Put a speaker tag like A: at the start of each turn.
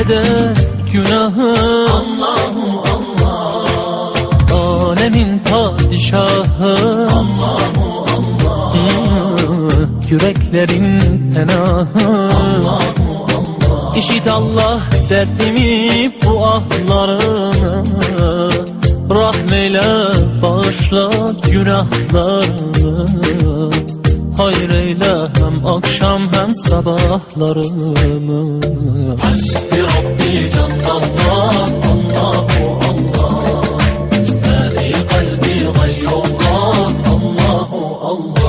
A: affeder günahım Allahu Allah. Alemin padişahı Allahu Allah Yüreklerin penahı Allahu Allah. İşit Allah derdimi bu ahlarımı. Rahmeyle bağışla günahlarımı Hayreyle hem akşam hem sabahlarımı Hasbi Rabbi can Allah, Allahu Allah Hadi kalbi gayrullah, Allahu Allah